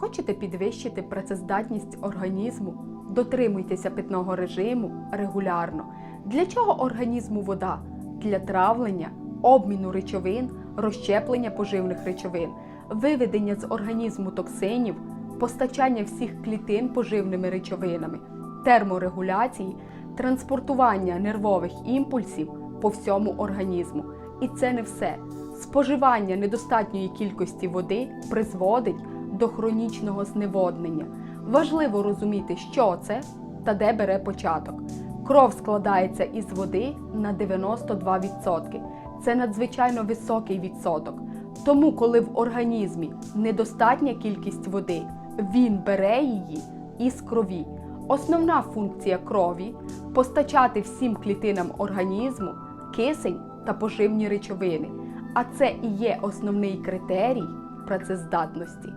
Хочете підвищити працездатність організму? Дотримуйтеся питного режиму регулярно. Для чого організму вода? Для травлення, обміну речовин, розщеплення поживних речовин, виведення з організму токсинів, постачання всіх клітин поживними речовинами, терморегуляції, транспортування нервових імпульсів по всьому організму. І це не все. Споживання недостатньої кількості води призводить до хронічного зневоднення. Важливо розуміти, що це та де бере початок. Кров складається із води на 92%. Це надзвичайно високий відсоток. Тому, коли в організмі недостатня кількість води, він бере її із крові. Основна функція крові постачати всім клітинам організму кисень та поживні речовини. А це і є основний критерій працездатності.